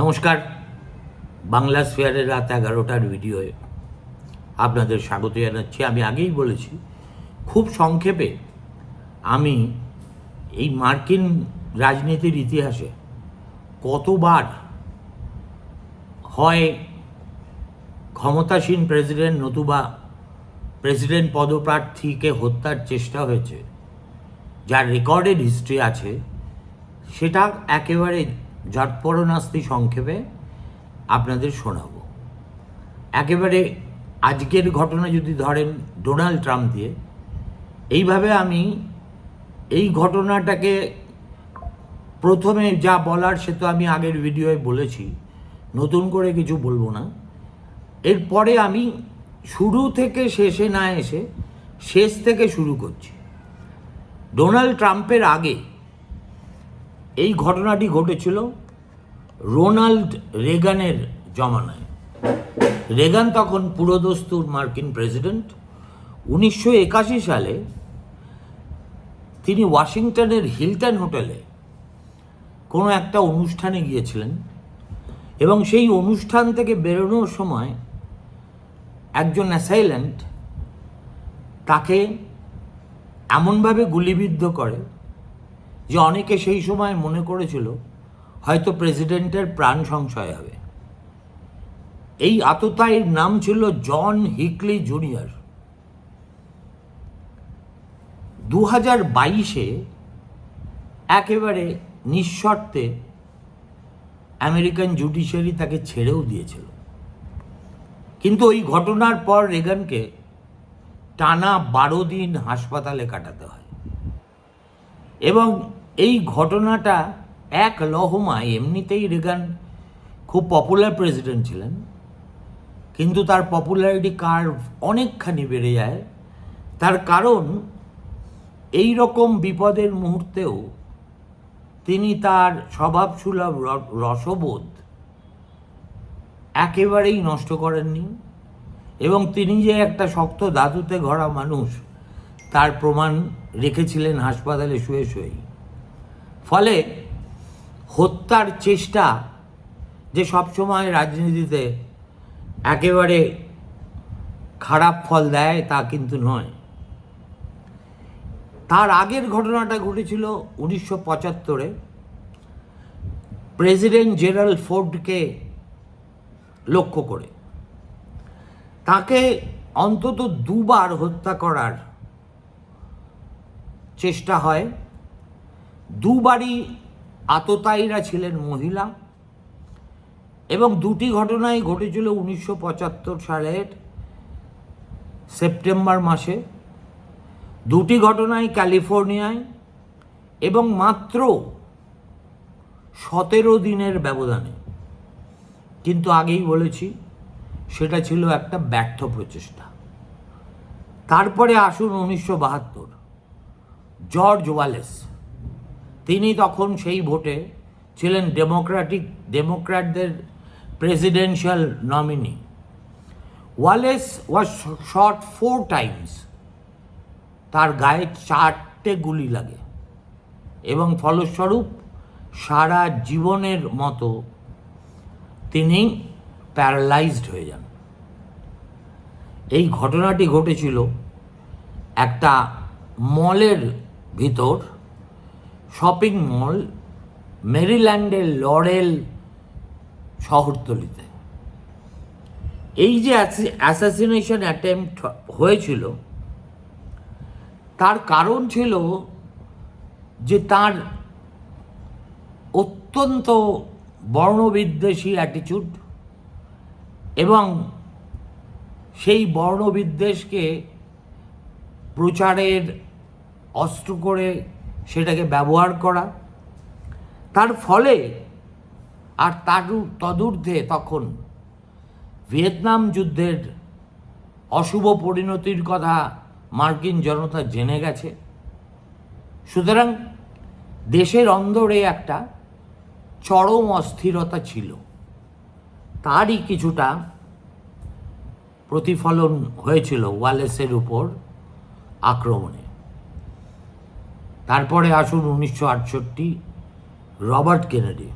নমস্কার। বাংলা স্ফেয়ারের রাত এগারোটার ভিডিওয়ে আপনাদের স্বাগত জানাচ্ছি। আমি আগেই বলেছি, খুব সংক্ষেপে আমি এই মার্কিন রাজনীতির ইতিহাসে কতবার হয় ক্ষমতাসীন প্রেসিডেন্ট নতুবা প্রেসিডেন্ট পদপ্রার্থীকে হত্যার চেষ্টা হয়েছে, যার রেকর্ডেড হিস্ট্রি আছে, সেটা একেবারে ঝটপরনাস্তি সংক্ষেপে আপনাদের শোনাবো। একেবারে আজকের ঘটনা যদি ধরেন ডোনাল্ড ট্রাম্প দিয়ে, এইভাবে আমি এই ঘটনাটাকে প্রথমে যা বলার সে তো আমি আগের ভিডিওয়ে বলেছি, নতুন করে কিছু বলব না। এরপরে আমি শুরু থেকে শেষে না এসে শেষ থেকে শুরু করছি। ডোনাল্ড ট্রাম্পের আগে এই ঘটনাটি ঘটেছিল রোনাল্ড রেগানের জমানায়। রেগান তখন পুরোদস্তুর মার্কিন প্রেসিডেন্ট। উনিশশো একাশি সালে তিনি ওয়াশিংটনের হিলটন হোটেলে কোনো একটা অনুষ্ঠানে গিয়েছিলেন এবং সেই অনুষ্ঠান থেকে বেরোনোর সময় একজন অ্যাসাইল্যান্ট তাকে এমনভাবে গুলিবিদ্ধ করে যে অনেকে সেই সময় মনে করেছিল, হয়তো প্রেসিডেন্টের প্রাণ সংশয় হবে। এই আততায়ীর নাম ছিল জন হিকলি জুনিয়র। দু হাজার বাইশে একেবারে নিঃশর্তে আমেরিকান জুডিশিয়ারি তাকে ছেড়েও দিয়েছিল। কিন্তু ওই ঘটনার পর রেগানকে টানা বারো দিন হাসপাতালে কাটাতে হয়। এবং এই ঘটনাটা এক লহমায় এমনিতেই রেগান খুব পপুলার প্রেসিডেন্ট ছিলেন, কিন্তু তার পপুলারিটি কার্ভ অনেকখানি বেড়ে যায়। তার কারণ, এই রকম বিপদের মুহূর্তেও তিনি তার স্বভাবসুলভ রসবোধ একেবারেই নষ্ট করেননি এবং তিনি যে একটা শক্ত ধাতুতে গড়া মানুষ, তার প্রমাণ রেখেছিলেন হাসপাতালে শুয়ে শুয়েই। ফলে হত্যার চেষ্টা যে সবসময় রাজনীতিতে একেবারে খারাপ ফল দেয় তা কিন্তু নয়। তার আগের ঘটনাটা ঘটেছিল উনিশশো পঁচাত্তরে। প্রেসিডেন্ট জেনারেল ফোর্ডকে লক্ষ্য করে। তাকে অন্তত দুবার হত্যা করার চেষ্টা হয়। দুবারই আততায়ীরা ছিলেন মহিলা এবং দুটি ঘটনাই ঘটেছিল উনিশশো পঁচাত্তর সালের সেপ্টেম্বর মাসে। দুটি ঘটনাই ক্যালিফোর্নিয়ায় এবং মাত্র সতেরো দিনের ব্যবধানে। কিন্তু আগেই বলেছি, সেটা ছিল একটা ব্যর্থ প্রচেষ্টা। তারপরে আসুন উনিশশো বাহাত্তর, জর্জ ওয়ালেস। তিনি তখন সেই ভোটে ছিলেন Democratic ডেমোক্র্যাটদের presidential nominee. Wallace was shot four times. তার গায়ে চারটে গুলি লাগে। এবং ফলস্বরূপ সারা জীবনের মতো তিনি প্যারালাইজড হয়ে যান। এই ঘটনাটি ঘটেছিল একটা মলের ভিতর। শপিং মল মেরিল্যান্ডের লরেল শহরতলিতে। এই যে অ্যাসাসিনেশন অ্যাটেম্পট হয়েছিল, তার কারণ ছিল যে তার অত্যন্ত বর্ণবিদ্বেষী অ্যাটিচিউড এবং সেই বর্ণবিদ্বেষকে প্রচারের অস্ত্র করে সেটাকে ব্যবহার করা। তার ফলে আর তার, তদূর্ধ্বে তখন ভিয়েতনাম যুদ্ধের অশুভ পরিণতির কথা মার্কিন জনতা জেনে গেছে। সুতরাং দেশের অন্দরে একটা চরম অস্থিরতা ছিল। তারই কিছুটা প্রতিফলন হয়েছিল ওয়ালেসের উপর আক্রমণে তারপরে আসুন উনিশশো আটষট্টি, রবার্ট কেনেডি।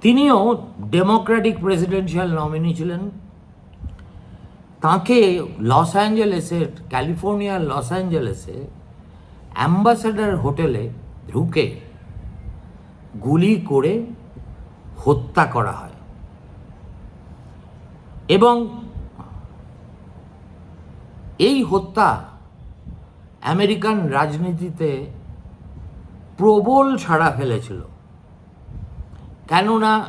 তিনিও ডেমোক্রেটিক প্রেসিডেন্সিয়াল নমিনি ছিলেন। তাকে লস অ্যাঞ্জেলেসের, ক্যালিফোর্নিয়ার লস অ্যাঞ্জেলেসে অ্যাম্বাসেডার হোটেলে ঢুকে গুলি করে হত্যা করা হয়। এবং এই হত্যা আমেরিকান রাজনীতিতে প্রবল সাড়া ফেলেছিল। কেননা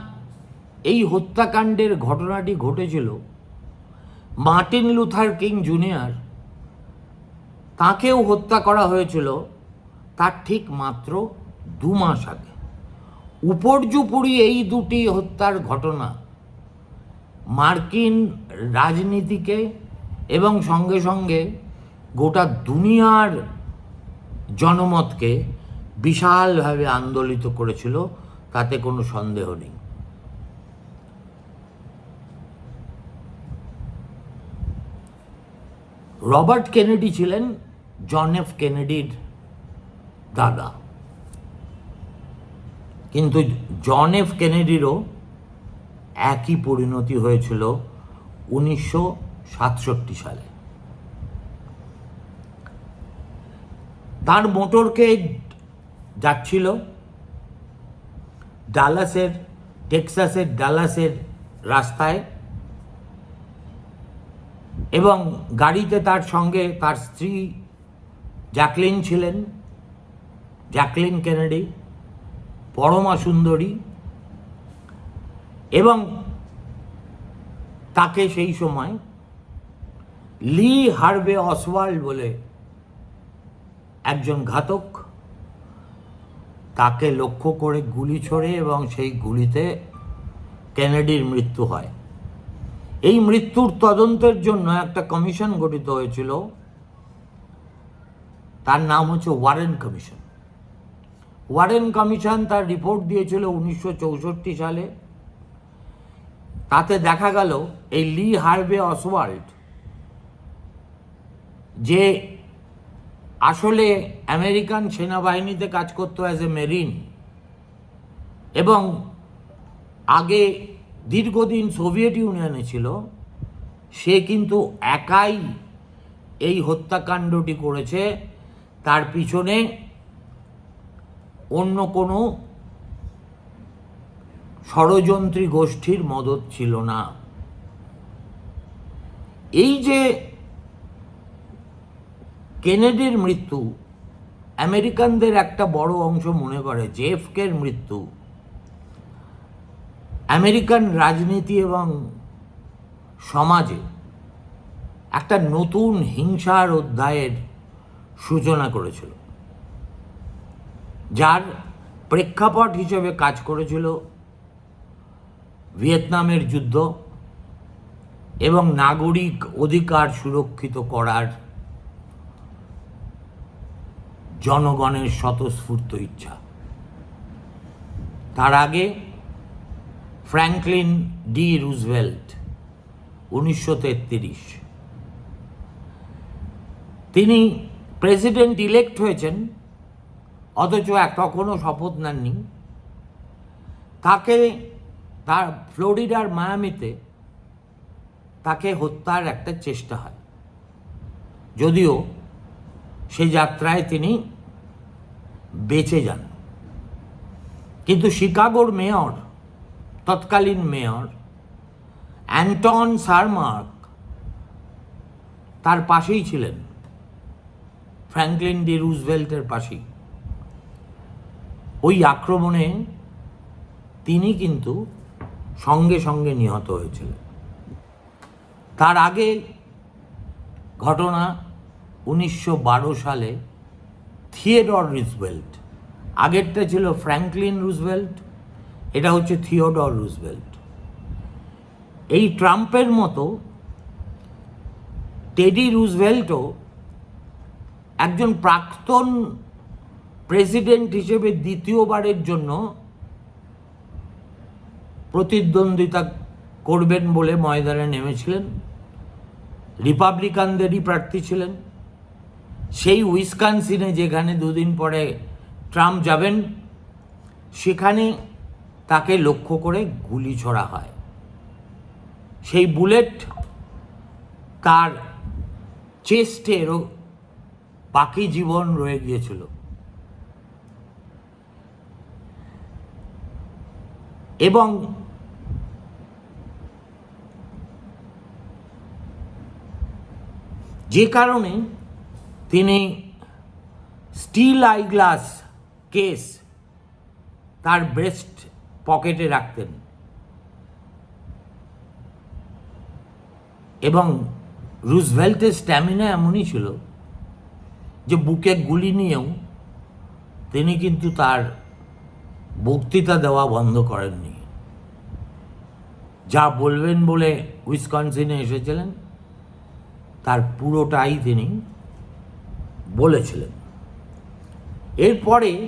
এই হত্যাকাণ্ডের ঘটনাটি ঘটেছিল মার্টিন লুথার কিং জুনিয়র তাকেও হত্যা করা হয়েছিল তার ঠিক মাত্র দু মাস আগে। উপর্যুপুরি এই দুটি হত্যার ঘটনা মার্কিন রাজনীতিকে এবং সঙ্গে সঙ্গে গোটা দুনিয়ার জনমতকে বিশালভাবে আন্দোলিত করেছিল, তাতে কোনো সন্দেহ নেই। রবার্ট কেনেডি ছিলেন জন এফ কেনেডির দাদা। কিন্তু জন এফ কেনেডিরও একই পরিণতি হয়েছিল উনিশশো সাতষট্টি সালে। তার মোটরকে যাচ্ছিল ডালাসের, টেক্সাসের, ডালাসের রাস্তায় এবং গাড়িতে তার সঙ্গে তার স্ত্রী জ্যাকলিন ছিলেন, জ্যাকলিন কেনেডি, পরমা সুন্দরী এবং তাকে সেই সময় লি হার্ভে অসওয়াল্ড বলে একজন ঘাতক তাকে লক্ষ্য করে গুলি ছোড়ে এবং সেই গুলিতে কেনেডির মৃত্যু হয়। এই মৃত্যুর তদন্তের জন্য একটা কমিশন গঠিত হয়েছিল। তার নাম হচ্ছে ওয়ারেন কমিশন। ওয়ারেন কমিশন তার রিপোর্ট দিয়েছিল উনিশশো চৌষট্টি সালে। তাতে দেখা গেল এই লি হার্ভে অসওয়াল্ড যে আসলে আমেরিকান সেনাবাহিনীতে কাজ করতো অ্যাজ এ মেরিন এবং আগে দীর্ঘদিন সোভিয়েত ইউনিয়নে ছিল, সে কিন্তু একাই এই হত্যাকাণ্ডটি করেছে। তার পিছনে অন্য কোনো ষড়যন্ত্রী গোষ্ঠীর মদত ছিল না। এই যে কেনেডির মৃত্যু। আমেরিকানদের একটা বড় অংশ মনে করে জেফকের মৃত্যু। আমেরিকান রাজনীতি এবং সমাজে একটা নতুন হিংসার অধ্যায়ের সূচনা করেছিল। যার প্রেক্ষাপট হিসেবে কাজ করেছিল ভিয়েতনামের যুদ্ধ এবং নাগরিক অধিকার সুরক্ষিত করার জনগণের স্বতঃস্ফূর্ত ইচ্ছা। তার আগে ফ্র্যাঙ্কলিন ডি রুজভেল্ট, উনিশশো তেত্রিশ। তিনি প্রেসিডেন্ট ইলেক্ট হয়েছেন, অথচ এক তখনও শপথ নেননি। তাকে তার ফ্লোরিডার মায়ামিতে তাকে হত্যার একটা চেষ্টা হয়। যদিও সে যাত্রায় তিনি বেঁচে যান। কিন্তু শিকাগোর মেয়র, তৎকালীন মেয়র অ্যান্টন সারমার্ক তার পাশেই ছিলেন, ফ্র্যাঙ্কলিন ডি রুজভেল্টের পাশেই। ওই আক্রমণে তিনি কিন্তু সঙ্গে সঙ্গে নিহত হয়েছিলেন। তার আগে ঘটনা উনিশশো বারো সালে থিয়েডর রুজভেল্ট। আগেরটা ছিল ফ্র্যাঙ্কলিন রুজভেল্ট, এটা হচ্ছে থিওডর রুজভেল্ট। এই ট্রাম্পের মতো টেডি রুজভেল্টও একজন প্রাক্তন প্রেসিডেন্ট হিসেবে দ্বিতীয়বারের জন্য প্রতিদ্বন্দ্বিতা করবেন বলে ময়দানে নেমেছিলেন। রিপাবলিকানদেরই প্রার্থী ছিলেন। সেই উইসকানসিনে যেখানে দুদিন পরে ট্রাম্প যাবেন, সেখানে তাকে লক্ষ্য করে গুলি ছোড়া হয়। সেই বুলেট তার চেস্টেরও বাকি জীবন রয়ে গিয়েছিল। এবং যে কারণে তিনি স্টিল আই গ্লাস কেস তার ব্রেস্ট পকেটে রাখতেন। এবং রুজভেল্টের স্ট্যামিনা এমনই ছিল যে বুকে গুলি নিয়েও তিনি কিন্তু তার বক্তৃতা দেওয়া বন্ধ করেননি। যা বলবেন বলে উইসকনসিনে এসেছিলেন, তার পুরোটাই তিনি বলেছিলেন। এরপরে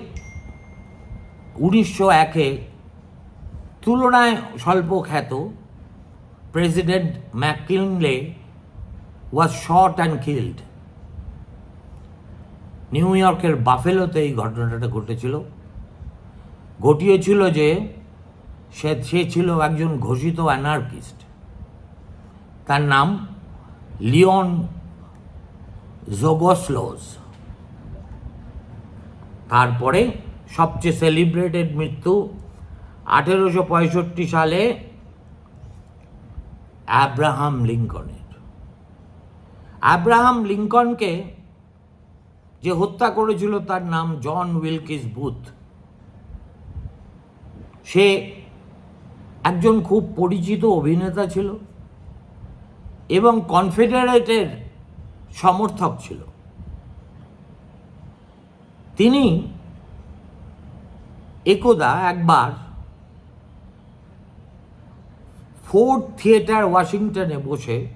উনিশশো একে তুলনায় স্বল্প খ্যাত president McKinley was shot and killed. New ইয়র্কের বাফেলোতে এই ঘটনাটা ঘটেছিল। ঘটিয়েছিল যে সে সে ছিল একজন ঘোষিত অ্যানার্কিস্ট। তার নাম লিওন জোগোসলোস তারপরে সবচেয়ে সেলিব্রেটেড মৃত্যু আঠেরোশো পঁয়ষট্টি সালে অ্যাব্রাহাম লিঙ্কনের অ্যাব্রাহাম লিঙ্কনকে যে হত্যা করেছিল তার নাম জন উইলকিস বুথ সে একজন খুব পরিচিত অভিনেতা ছিল এবং কনফেডারেটের সমর্থক ছিল। তিনি একদা একবার ফোর্ড থিয়েটার ওয়াশিংটনে বসে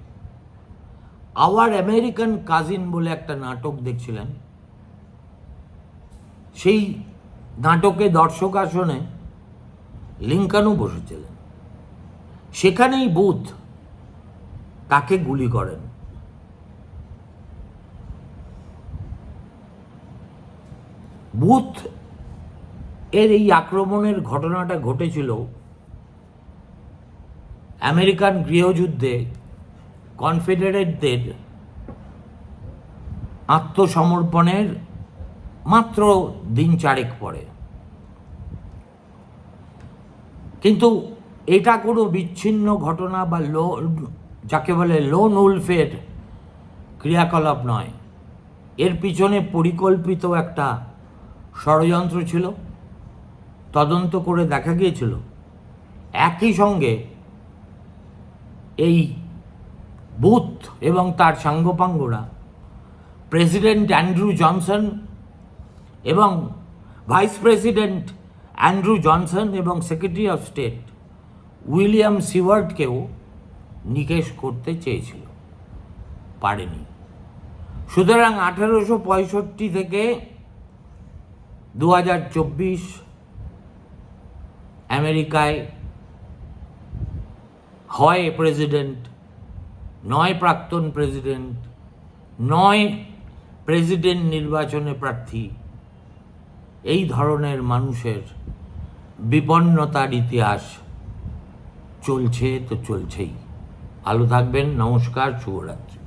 আওয়ার আমেরিকান কাজিন বলে একটা নাটক দেখছিলেন। সেই নাটকে দর্শক আসনে লিঙ্কানও বসেছিলেন। সেখানেই বুথ তাকে গুলি করেন। বুথ এর এই আক্রমণের ঘটনাটা ঘটেছিল আমেরিকান গৃহযুদ্ধে কনফেডারেটদের আত্মসমর্পণের মাত্র দিন চারেক পরে। কিন্তু এটা কোনো বিচ্ছিন্ন ঘটনা বা লো, যাকে বলে লোন উলফের ক্রিয়াকলাপ নয়। এর পিছনে পরিকল্পিত একটা ষড়যন্ত্র ছিল, তদন্ত করে দেখা গিয়েছিল। একই সঙ্গে এই বুথ এবং তার সাঙ্গপাঙ্গরা, প্রেসিডেন্ট অ্যান্ড্রু জনসন এবং ভাইস প্রেসিডেন্ট অ্যান্ড্রু জনসন এবং সেক্রেটারি অফ স্টেট উইলিয়াম সিওয়ার্ডকেও নিকেশ করতে চেয়েছিল, পারেনি। সুতরাং আঠেরোশো পঁয়ষট্টি থেকে দু হাজার চব্বিশ আমেরিকায় হয় প্রেসিডেন্ট, নয় প্রাক্তন প্রেসিডেন্ট, নয় প্রেসিডেন্ট নির্বাচনে প্রার্থী। এই ধরনের মানুষের বিপন্নতার ইতিহাস চলছে তো চলছেই। ভালো থাকবেন, নমস্কার, শুভরাত্রি।